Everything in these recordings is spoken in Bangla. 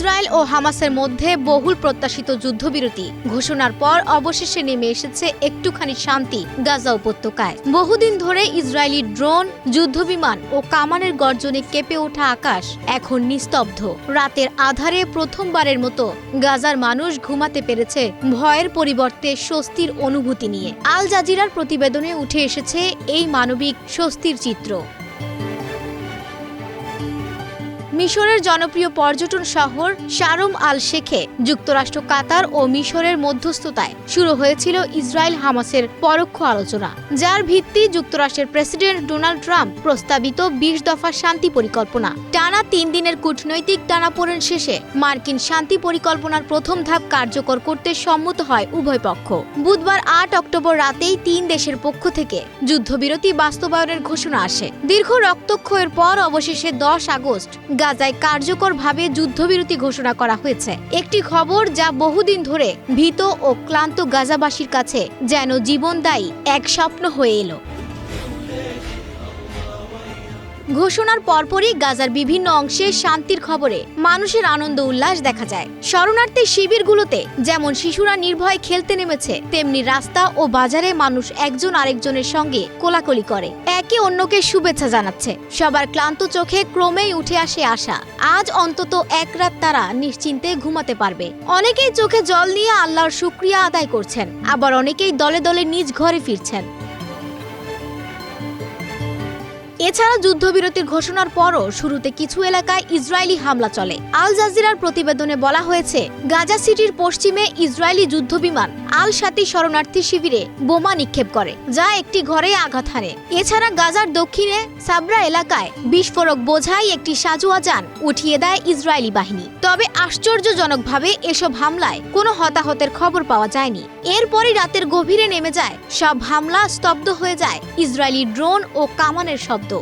ইসরায়েল ও হামাসের মধ্যে বহুল প্রত্যাশিত যুদ্ধবিরতি ঘোষণার পর অবশেষে নেমে এসেছে একটুখানি শান্তি গাজা উপত্যকায়। বহুদিন ধরে ইসরায়েলি ড্রোন, যুদ্ধবিমান ও কামানের গর্জনে কেঁপে ওঠা আকাশ এখন নিস্তব্ধ। রাতের আধারে প্রথমবারের মতো গাজার মানুষ ঘুমাতে পেরেছে ভয়ের পরিবর্তে স্বস্তির অনুভূতি নিয়ে। আল জাজিরার প্রতিবেদনে উঠে এসেছে এই মানবিক স্বস্তির চিত্র। মিশরের জনপ্রিয় পর্যটন শহর শারুম আল শেখে যুক্তরাষ্ট্র, কাতার ও মিশরের মধ্যস্থতায় শুরু হয়েছিল ইসরায়েল হামাসের পরোক্ষ আলোচনা, যার ভিত্তি যুক্তরাষ্ট্রের প্রেসিডেন্ট ডোনাল্ড ট্রাম্প প্রস্তাবিত বিশ দফা শান্তি পরিকল্পনা। টানা তিন দিনের কূটনৈতিক টানাপোড়েন শেষে মার্কিন শান্তি পরিকল্পনার প্রথম ধাপ কার্যকর করতে সম্মত হয় উভয় পক্ষ। বুধবার আট অক্টোবর রাতেই তিন দেশের পক্ষ থেকে যুদ্ধবিরতি বাস্তবায়নের ঘোষণা আসে। দীর্ঘ রক্তক্ষয়ের পর অবশেষে দশ আগস্ট গাজায় কার্যকরভাবে যুদ্ধবিরতি ঘোষণা করা হয়েছে। একটি খবর যা বহুদিন ধরে ভীত ও ক্লান্ত গাজাবাসীর কাছে যেন জীবনদায়ী এক স্বপ্ন হয়ে এলো। ঘোষণার পরপরই গাজার বিভিন্ন অংশে শান্তির খবরে মানুষের আনন্দ উল্লাস দেখা যায়। শরণার্থী শিবিরগুলোতে যেমন শিশুরা নির্ভয়ে খেলতে নেমেছে, তেমনি রাস্তা ও বাজারে মানুষ একজন আরেকজনের সঙ্গে কোলাকুলি করে। একে অন্যকে শুভেচ্ছা জানাচ্ছে। সবার ক্লান্ত চোখে ক্রমেই উঠে আসে আশা। আজ অন্তত এক রাত তারা নিশ্চিন্তে ঘুমাতে পারবে। অনেকেই চোখে জল নিয়ে আল্লাহর শুক্রিয়া আদায় করছেন। আবার অনেকেই দলে দলে নিজ ঘরে ফিরছেন। এছাড়া যুদ্ধবিরতির ঘোষণার পরও শুরুতে কিছু এলাকায় ইসরায়েলি হামলা চলে। আল জাজিরার প্রতিবেদনে বলা হয়েছে, গাজা সিটির পশ্চিমে ইসরায়েলি যুদ্ধবিমান আল সাতি শরণার্থী শিবিরে বোমা নিক্ষেপ করে, যা একটি ঘরে আঘাত হানে। এছাড়া গাজার দক্ষিণে সাবরা এলাকায় বিস্ফোরক বোঝাই একটি সাজুয়া যান উঠিয়ে দেয় ইসরায়েলি বাহিনী। তবে আশ্চর্যজনকভাবে এসব হামলায় কোনো হতাহতের খবর পাওয়া যায়নি। এরপরই রাতের গভীরে নেমে যায়, সব হামলা স্তব্ধ হয়ে যায় ইসরায়েলি ড্রোন ও কামানের শব্দ।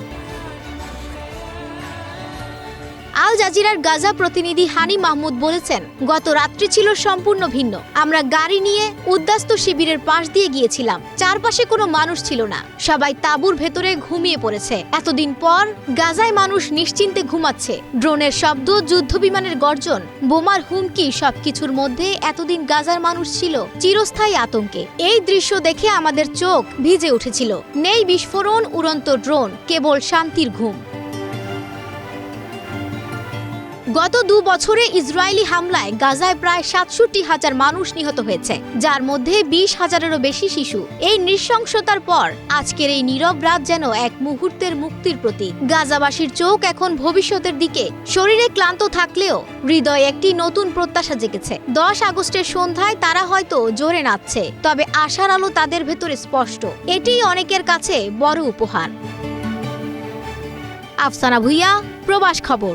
জাজিরার গাজা প্রতিনিধি হানি মাহমুদ বলেছেন, গত রাত্রি ছিল সম্পূর্ণ ভিন্ন। আমরা গাড়ি নিয়ে উদ্বাস্ত শিবিরের পাশ দিয়ে গিয়েছিলাম। চারপাশে কোনো মানুষ ছিল না। সবাই তাঁবুর ভেতরে ঘুমিয়ে পড়েছে। এতদিন পর গাজায় মানুষ নিশ্চিন্তে ঘুমাচ্ছে। ড্রোনের শব্দ যুদ্ধবিমানের গর্জন, বোমার হুমকি সবকিছুর মধ্যে এতদিন গাজার মানুষ ছিল চিরস্থায়ী আতঙ্কে। এই দৃশ্য দেখে আমাদের চোখ ভিজে উঠেছিল। নেই বিস্ফোরণ, উড়ন্ত ড্রোন, কেবল শান্তির ঘুম। গত দু বছরে ইসরায়েলি হামলায় গাজায় প্রায় সাতষট্টি হাজার মানুষ নিহত হয়েছে, যার মধ্যে বিশ হাজারেরও বেশি শিশু। এই নৃশংসতার পর আজকের এই নীরব রাত যেন এক মুহূর্তের মুক্তির প্রতীক। গাজাবাসীর চোখ এখন ভবিষ্যতের দিকে। শরীরে ক্লান্ত থাকলেও হৃদয়ে একটি নতুন প্রত্যাশা জেগেছে। দশ আগস্টের সন্ধ্যায় তারা হয়তো জোরে নাচছে, তবে আশার আলো তাদের ভেতরে স্পষ্ট। এটিই অনেকের কাছে বড় উপহার। আফসানা ভুইয়া, প্রবাস খবর।